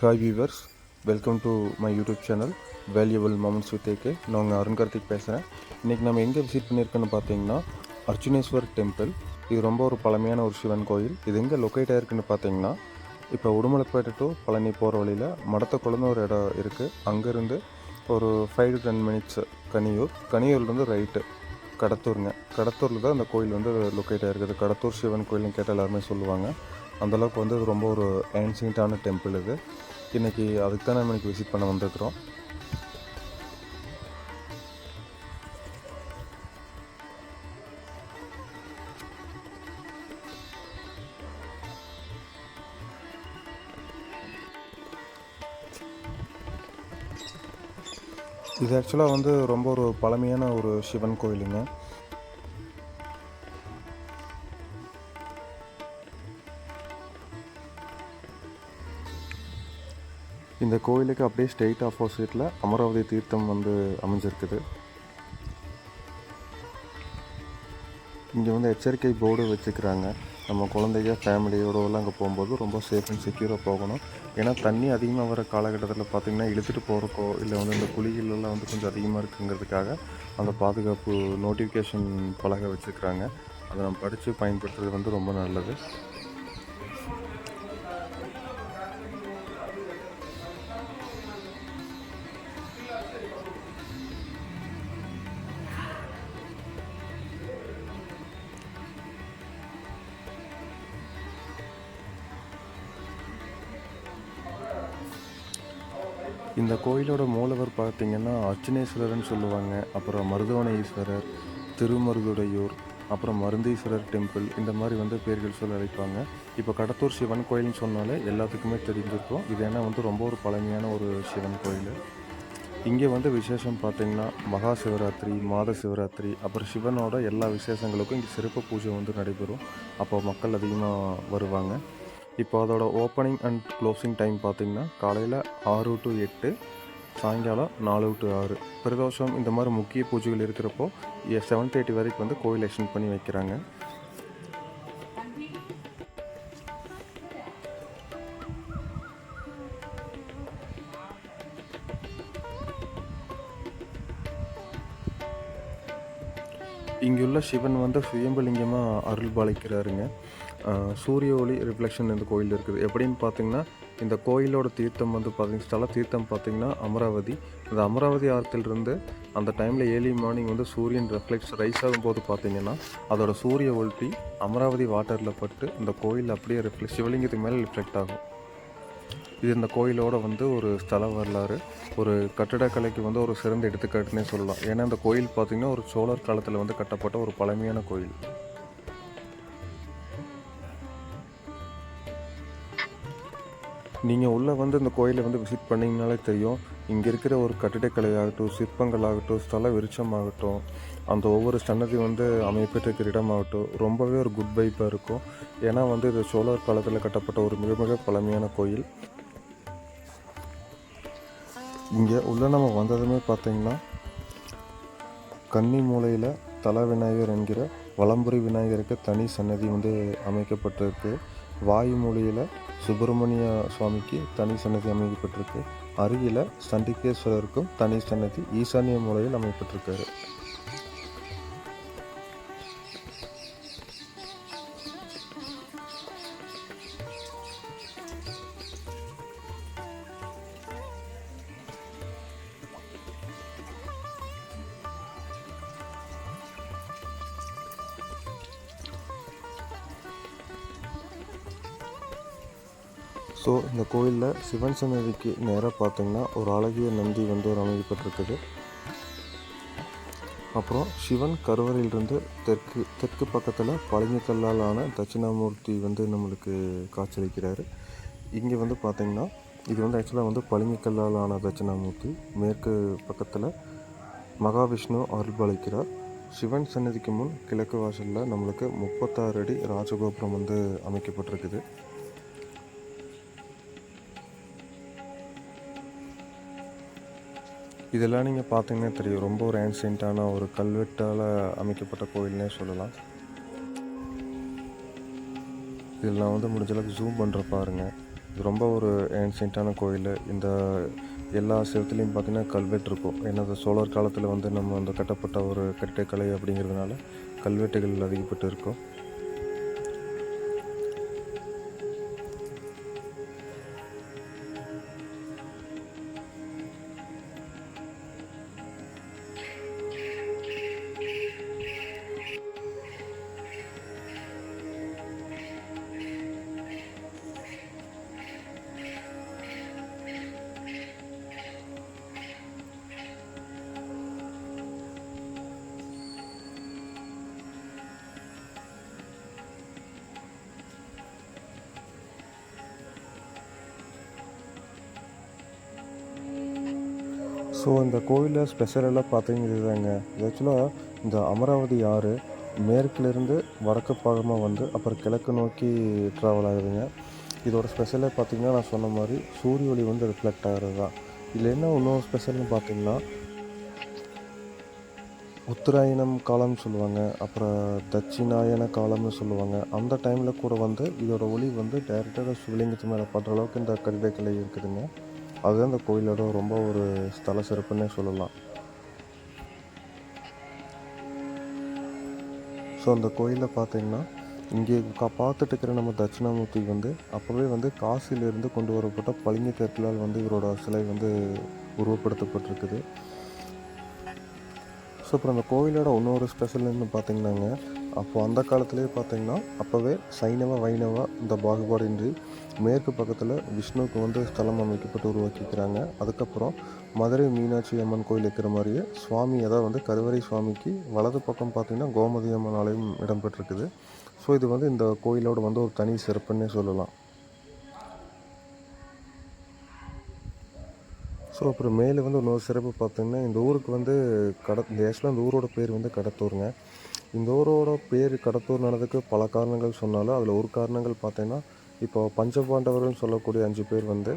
Hi viewers welcome to my YouTube channel valuable moments with AK நான் உங்கள் அருண் கார்த்திக் பேசுகிறேன் இன்றைக்கி நம்ம எங்கே விசிட் பண்ணியிருக்கோன்னு பார்த்தீங்கன்னா அர்ஜுனேஸ்வர் டெம்பிள் இது ரொம்ப ஒரு பழமையான ஒரு சிவன் கோயில். இது எங்கே லொக்கேட் ஆகிருக்குன்னு பார்த்தீங்கன்னா இப்போ உடுமலைப்பேட்டை டு பழனி போகிற வழியில் மடத்த குழந்த ஒரு இடம் இருக்குது அங்கேருந்து ஒரு five to ten minutes Kaniyur. கனியூர்லேருந்து right கடத்தூருங்க. கடத்தூரில் தான் அந்த கோயில் வந்து லொக்கேட் ஆகிருக்குது கடத்தூர் சிவன் கோயில்னு கேட்டால் எல்லாருமே சொல்லுவாங்க. அந்தளவுக்கு வந்து ரொம்ப ஒரு ஏன்ஷியண்ட்டான டெம்பிள் இது. இன்றைக்கி அதுக்கு தான் நம்ம இன்றைக்கி விசிட் பண்ண வந்திருக்கிறோம். இது ஆக்சுவலாக வந்து ரொம்ப ஒரு பழமையான ஒரு சிவன் கோயிலுங்க. இந்த கோயிலுக்கு அப்படியே ஸ்டேட் ஆப்போசிட்டில் அமராவதி தீர்த்தம் வந்து அமைஞ்சிருக்குது. இங்கே வந்து எச்சரிக்கை போர்டு வச்சுக்கிறாங்க. நம்ம குழந்தைங்க ஃபேமிலியோடலாம் அங்கே போகும்போது ரொம்ப சேஃப் அண்ட் செக்யூராக போகணும். ஏன்னா தண்ணி அதிகமாக வர காலகட்டத்தில் பார்த்திங்கன்னா இழுத்துட்டு போகிறக்கோ இல்லை வந்து இந்த குழிகளெல்லாம் வந்து கொஞ்சம் அதிகமாக இருக்குங்கிறதுக்காக அந்த பாதுகாப்பு நோட்டிஃபிகேஷன் பலகை வச்சுருக்கிறாங்க அதை நம்ம படித்து பயன்படுத்துறது வந்து ரொம்ப நல்லது. இந்த கோயிலோட மூலவர் பார்த்தீங்கன்னா அர்ச்சனேஸ்வரர்னு சொல்லுவாங்க. அப்புறம் மருதவன ஈஸ்வரர் திருமருதுடையூர் அப்புறம் மருந்தீஸ்வரர் டெம்பிள் இந்த மாதிரி வந்து பேர்கள் சொல்லி அழைப்பாங்க. இப்போ கடத்தூர் சிவன் கோயில்னு சொன்னாலே எல்லாத்துக்குமே தெரிஞ்சிருக்கும். இது ஏன்னா வந்து ரொம்ப ஒரு பழமையான ஒரு சிவன் கோயில். இங்கே வந்து விசேஷம் பார்த்திங்கன்னா மகா சிவராத்திரி மாத சிவராத்திரி அப்புறம் சிவனோட எல்லா விசேஷங்களுக்கும் இங்கே சிறப்பு பூஜை வந்து நடைபெறும். அப்போ மக்கள் அதிகமாக வருவாங்க. இப்போ அதோட ஓப்பனிங் அண்ட் க்ளோசிங் டைம் பார்த்திங்கன்னா காலையில் ஆறு டு எட்டு சாயங்காலம் நாலு டு ஆறு. பிரதோஷம் இந்த மாதிரி முக்கிய பூஜைகள் இருக்கிறப்போ செவன் தேர்ட்டி வரைக்கும் வந்து கோயில் எக்ஸ்டெண்ட் பண்ணி வைக்கிறாங்க. இங்குள்ள சிவன் வந்து சுயம்பலிங்கமாக அருள் பாலிக்கிறாருங்க சூரிய ஒளி ரிஃப்ளெக்ஷன் இந்த கோயில் இருக்குது. எப்படின்னு பார்த்தீங்கன்னா இந்த கோயிலோட தீர்த்தம் வந்து பார்த்தீங்கன்னா ஸ்தல தீர்த்தம் பார்த்தீங்கன்னா அமராவதி. இந்த அமராவதி ஆற்றிலிருந்து அந்த டைமில் ஏர்லி மார்னிங் வந்து சூரியன் ரெஃப்ளெக்ஸ் ரைஸ் ஆகும்போது பார்த்தீங்கன்னா அதோட சூரிய ஒளி அமராவதி வாட்டரில் பட்டு இந்த கோயில் அப்படியே ரிஃப்ளெக்ட் சிவலிங்கத்துக்கு மேலே ரிஃப்ளெக்ட் ஆகும். இது இந்த கோயிலோட வந்து ஒரு ஸ்தல வரலாறு. ஒரு கட்டிடக்கலைக்கு வந்து ஒரு சிறந்த எடுத்துக்காட்டுன்னே சொல்லலாம். ஏன்னா இந்த கோயில் பார்த்திங்கன்னா ஒரு சோழர் காலத்தில் வந்து கட்டப்பட்ட ஒரு பழமையான கோயில். நீங்கள் உள்ளே வந்து இந்த கோயிலை வந்து விசிட் பண்ணிங்கனாலே தெரியும். இங்கே இருக்கிற ஒரு கட்டிடக்கலையாகட்டும் சிற்பங்களாகட்டும் ஸ்தல விருட்சமாகட்டும் அந்த ஒவ்வொரு சன்னதி வந்து அமைப்பெற்றிருக்கிற இடமாகட்டும் ரொம்பவே ஒரு குட் வைப்பாக இருக்கும். ஏன்னா வந்து இது சோழர் காலத்தில் கட்டப்பட்ட ஒரு மிக மிக பழமையான கோயில். இங்கே உள்ளே நம்ம வந்ததுமே பார்த்திங்கன்னா கன்னி மூலையில் தல விநாயகர் என்கிற வலம்புரி விநாயகருக்கு தனி சன்னதி வந்து அமைக்கப்பட்டிருக்கு. வாயு மூலையில் சுப்பிரமணிய சுவாமிக்கு தனி சன்னதி அமைக்கப்பட்டிருக்கு. அருகில் சண்டிகேஸ்வரருக்கும் தனி சன்னதி ஈசானிய மூலையில் அமைக்கப்பட்டிருக்காரு ஸோ இந்த கோயிலில் சிவன் சன்னதிக்கு நேராக பார்த்தீங்கன்னா ஒரு அழகிய நந்தி வந்து ஒரு அமைக்கப்பட்டிருக்குது. அப்புறம் சிவன் கருவறையிலிருந்து தெற்கு தெற்கு பக்கத்தில் பழனிக்கல்லால் ஆன தட்சிணாமூர்த்தி வந்து நம்மளுக்கு காட்சியளிக்கிறாரு. இங்கே வந்து பார்த்திங்கன்னா இது வந்து ஆக்சுவலாக வந்து பழனிக்கல்லால் ஆன தட்சிணாமூர்த்தி. மேற்கு பக்கத்தில் மகாவிஷ்ணு அருள்பாலிக்கிறார். சிவன் சன்னதிக்கு முன் கிழக்கு வாசலில் நம்மளுக்கு முப்பத்தாறு அடி ராஜகோபுரம் வந்து அமைக்கப்பட்டிருக்குது. இதெல்லாம் நீங்கள் பார்த்தீங்கன்னா தெரியும். ரொம்ப ஒரு ஆன்சியண்ட்டான ஒரு கல்வெட்டால் அமைக்கப்பட்ட கோயில்னே சொல்லலாம். இதெல்லாம் வந்து முடிஞ்சளவுக்கு ஜூம் பண்ணுற பாருங்கள் இது ரொம்ப ஒரு ஏன்ஷியண்ட்டான கோயில். இந்த எல்லா சிவத்துலேயும் பார்த்திங்கன்னா கல்வெட்டு இருக்கும். ஏன்னா அது சோழர் காலத்தில் வந்து நம்ம அந்த கட்டப்பட்ட ஒரு கட்டிடக்கலை அப்படிங்கிறதுனால கல்வெட்டுகள் அதிகப்பட்டு இருக்கும். ஸோ இந்த கோயிலில் ஸ்பெஷலெல்லாம் பார்த்தீங்க இதுதாங்க ஆக்சுவலாக இந்த அமராவதி ஆறு மேற்கிலிருந்து வடக்கு பாகமாக வந்து அப்புறம் கிழக்கு நோக்கி ட்ராவல் ஆகுதுங்க. இதோட ஸ்பெஷலே பார்த்திங்கன்னா நான் சொன்ன மாதிரி சூரிய ஒளி வந்து ரிஃப்ளெக்ட் ஆகிறது தான் இதில் என்ன இன்னும் ஸ்பெஷல்னு பார்த்தீங்கன்னா உத்தராயணம் காலம்னு சொல்லுவாங்க அப்புறம் தட்சிணாயன காலம்னு சொல்லுவாங்க. அந்த டைமில் கூட வந்து இதோட ஒளி வந்து டேரெக்டாக சிவலிங்கத்து மேலே படுற அளவுக்கு இந்த கட்டிடக்கலை இருக்குதுங்க. அதுதான் இந்த கோயிலோட ரொம்ப ஒரு ஸ்தல சிறப்புன்னே சொல்லலாம். ஸோ அந்த கோயிலில் பார்த்தீங்கன்னா இங்கே கா பார்த்துட்டு இருக்கிற நம்ம தட்சிணாமூர்த்தி வந்து அப்போவே வந்து காசிலிருந்து கொண்டு வரப்பட்ட பளிங்கு கற்களால் வந்து இவரோட சிலை வந்து உருவப்படுத்தப்பட்டிருக்குது. ஸோ அப்புறம் அந்த கோயிலோட இன்னொரு ஸ்பெஷல்னு பார்த்தீங்கன்னாங்க அப்போ அந்த காலத்துலேயே பார்த்தீங்கன்னா அப்போவே சைனவ வைணவ இந்த பாகுபாடின்றி மேற்கு பக்கத்தில் விஷ்ணுவுக்கு வந்து ஸ்தலம் அமைக்கப்பட்டு உருவாக்கிக்கிறாங்க அதுக்கப்புறம் மதுரை மீனாட்சி அம்மன் கோயில் இருக்கிற மாதிரியே சுவாமி அதாவது வந்து கருவறை சுவாமிக்கு வலது பக்கம் பார்த்தீங்கன்னா கோமதி அம்மன் ஆலயம் இடம்பெற்றிருக்குது. ஸோ இது வந்து இந்த கோயிலோட வந்து ஒரு தனி சிறப்புன்னே சொல்லலாம். ஸோ அப்புறம் மேலே வந்து இன்னொரு சிறப்பு பார்த்தீங்கன்னா இந்த ஊருக்கு வந்து கட இந்த ஆக்சுவலாக இந்த ஊரோட பேர் வந்து கடத்தூருங்க. இந்த ஊரோட பேர் கடத்தூர் நடந்ததுக்கு பல காரணங்கள் சொன்னாலும் அதில் ஒரு காரணங்கள் பார்த்தீங்கன்னா இப்போ பஞ்சபாண்டவர்கள் சொல்லக்கூடிய அஞ்சு பேர் வந்து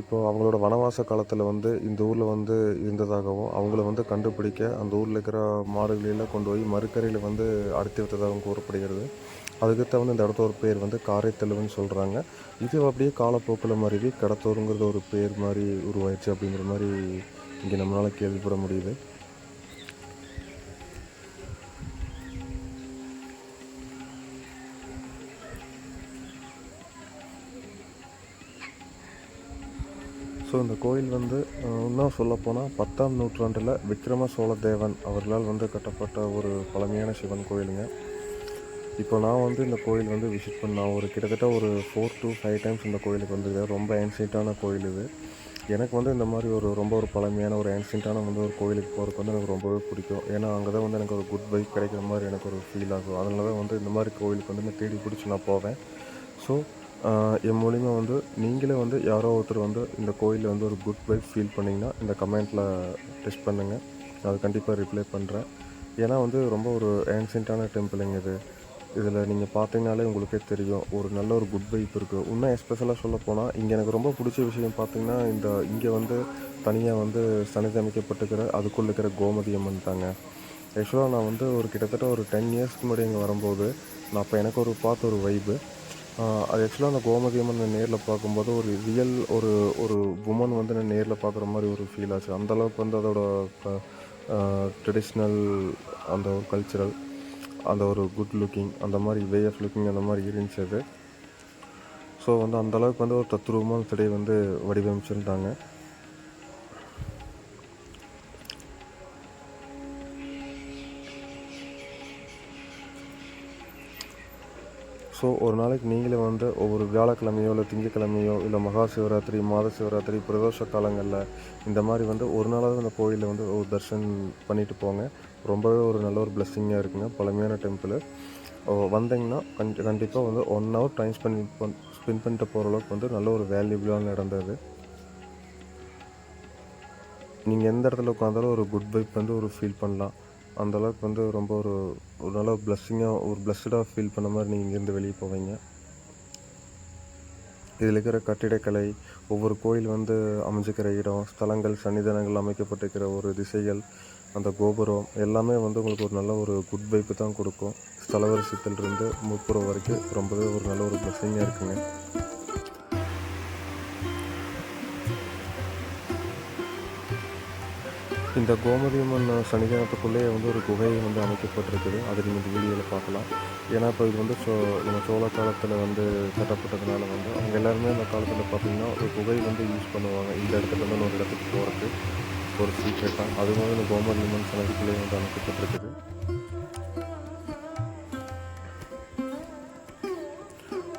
இப்போ அவங்களோட வனவாச காலத்தில் வந்து இந்த ஊரில் வந்து இருந்ததாகவும் அவங்கள வந்து கண்டுபிடிக்க அந்த ஊரில் இருக்கிற மாடுகளெல்லாம் கொண்டு போய் மறுக்கரையில் வந்து அடுத்து வைத்ததாகவும் கூறப்படுகிறது. அதுக்கு தகுந்த இந்த இடத்தோட பேர் வந்து காரைத்தெலுவுன்னு சொல்கிறாங்க இது அப்படியே காலப்போக்கில் மருவி கடத்தூருங்கிறது ஒரு பேர் மாதிரி உருவாயிடுச்சு அப்படிங்கிற மாதிரி இங்கே நம்மளால் கேள்விப்பட முடியுது. ஸோ இந்த கோயில் வந்து இன்னும் சொல்லப்போனால் பத்தாம் நூற்றாண்டில் விக்ரம சோழதேவன் அவர்களால் வந்து கட்டப்பட்ட ஒரு பழமையான சிவன் கோயிலுங்க. இப்போ நான் வந்து இந்த கோயில் வந்து விசிட் பண்ணேன் ஒரு கிட்டத்தட்ட ஒரு ஃபோர் டு ஃபைவ் டைம்ஸ் இந்த கோயிலுக்கு வந்திருக்கேன் ரொம்ப ஏன்சியண்ட்டான கோயில் இது. எனக்கு வந்து இந்த மாதிரி ஒரு ரொம்ப ஒரு பழமையான ஒரு ஏன்சியண்ட்டான வந்து ஒரு கோயிலுக்கு போகிறதுக்கு வந்து எனக்கு ரொம்பவே பிடிக்கும். ஏன்னா அங்கே தான் வந்து எனக்கு ஒரு குட் வைப் கிடைக்கிற மாதிரி எனக்கு ஒரு ஃபீல் ஆகும். அதனால தான் வந்து இந்த மாதிரி கோயிலுக்கு வந்து நான் தேடி பிடிச்சி நான் போவேன். ஸோ என் மூலிமா வந்து நீங்களே வந்து யாரோ ஒருத்தர் வந்து இந்த கோயிலில் வந்து ஒரு குட் வைப் ஃபீல் பண்ணிங்கன்னா இந்த கமெண்ட்டில் டெஸ்ட் பண்ணுங்கள் நான் அது கண்டிப்பாக ரிப்ளை பண்ணுறேன் ஏன்னா வந்து ரொம்ப ஒரு ஏன்சியண்ட்டான டெம்பிளுங்க இது. இதில் நீங்கள் பார்த்தீங்கனாலே உங்களுக்கே தெரியும். ஒரு நல்ல ஒரு குட் வைப் இருக்குது இன்னும் எஸ்பெஷலாக சொல்ல போனால் இங்கே எனக்கு ரொம்ப பிடிச்ச விஷயம் பார்த்தீங்கன்னா இந்த இங்கே வந்து தனியாக வந்து சனிதமைக்கப்பட்டுக்கிற அதுக்குள்ளே இருக்கிற கோமதி அம்மன் தாங்க. ஆக்சுவலாக நான் வந்து ஒரு கிட்டத்தட்ட ஒரு டென் இயர்ஸ்க்கு முன்னாடி இங்கே வரும்போது நான் அப்போ எனக்கு ஒரு பார்த்த ஒரு வைப்பு அது ஆக்சுவலாக அந்த கோமதி அம்மன் நான் நேரில் பார்க்கும்போது ஒரு ரியல் ஒரு ஒரு உமன் வந்து நான் நேரில் பார்க்குற மாதிரி ஒரு ஃபீல் ஆச்சு. அந்தளவுக்கு வந்து அதோட ட்ரெடிஷ்னல் அந்த ஒரு கல்ச்சுரல் அந்த ஒரு குட் லுக்கிங் அந்த மாதிரி வே ஆஃப் லுக்கிங் அந்த மாதிரி இருந்துச்சு அது. ஸோ வந்து அந்த அளவுக்கு வந்து ஒரு தத்ரூபமான சிலையை வந்து வடிவமைச்சிருந்தாங்க. ஸோ ஒரு நாளைக்கு நீங்களே வந்து ஒவ்வொரு வியாழக்கிழமையோ இல்லை திங்கக்கிழமையோ இல்லை மகா சிவராத்திரி மாத சிவராத்திரி பிரதோஷ காலங்களில் இந்த மாதிரி வந்து ஒரு நாளாவது அந்த கோயிலில் வந்து ஒரு தர்ஷன் பண்ணிட்டு போங்க. ரொம்பவே ஒரு நல்ல ஒரு பிளெஸ்ஸிங்காக இருக்குங்க. பழமையான டெம்பிள் வந்தீங்கன்னா கண்டி கண்டிப்பாக வந்து one hour time spend spend பண்ணிட்டு போகிற அளவுக்கு வந்து நல்ல ஒரு வேல்யூபிளாக நடந்தது. நீங்கள் எந்த இடத்துல உட்காந்தாலும் ஒரு குட் வைப் வந்து ஒரு ஃபீல் பண்ணலாம். அந்த அளவுக்கு வந்து ரொம்ப ஒரு ஒரு நல்ல பிளஸ்ஸிங்காக ஒரு பிளஸ்டாக ஃபீல் பண்ண மாதிரி நீங்கள் இங்கேருந்து வெளியே போவீங்க. இதில் இருக்கிற கட்டிடக்கலை ஒவ்வொரு கோயில் வந்து அமைஞ்சிக்கிற இடம் ஸ்தலங்கள் சன்னிதானங்கள் அமைக்கப்பட்டிருக்கிற ஒரு திசைகள் அந்த கோபுரம் எல்லாமே வந்து உங்களுக்கு ஒரு நல்ல ஒரு குட் வைப்பு தான் கொடுக்கும். ஸ்தலவரிசத்திலிருந்து முப்புறம் வரைக்கும் ரொம்பவே ஒரு நல்ல ஒரு பிளஸ்ஸிங்காக இருக்குங்க. இந்த கோமதியம்மன் சன்னிதானத்துக்குள்ளேயே வந்து ஒரு குகை வந்து அமைக்கப்பட்டிருக்குது. அதை நீங்கள் இந்த வீடியோவில் பார்க்கலாம். ஏன்னா இப்போ இது வந்து சோ நம்ம சோழ காலத்தில் வந்து கட்டப்பட்டதுனால வந்து அவங்க எல்லாருமே அந்த காலத்தில் பார்த்திங்கன்னா ஒரு குகை வந்து யூஸ் பண்ணுவாங்க. இந்த இடத்துல இருந்து ஒரு இடத்துக்கு போகிறதுக்கு ஒரு சீக்ரெட்டாக அதுவும் வந்து இந்த கோமதியம்மன் சன்னதிக்குள்ளேயே வந்து அமைக்கப்பட்டிருக்குது.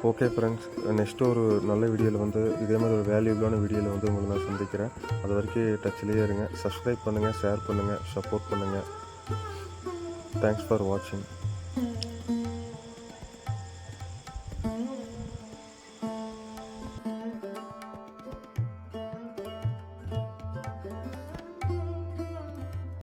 ஓகே ஃப்ரெண்ட்ஸ் நெக்ஸ்ட்டு ஒரு நல்ல வீடியோவில் வந்து இதே மாதிரி ஒரு வேல்யூபிளான வீடியோவில் வந்து உங்களை நான் சந்திக்கிறேன். அது வரைக்கும் டச்சிலேயே இருங்க. சப்ஸ்கிரைப் பண்ணுங்கள் ஷேர் பண்ணுங்கள் சப்போர்ட் பண்ணுங்கள் தேங்க்ஸ் ஃபார் வாட்சிங்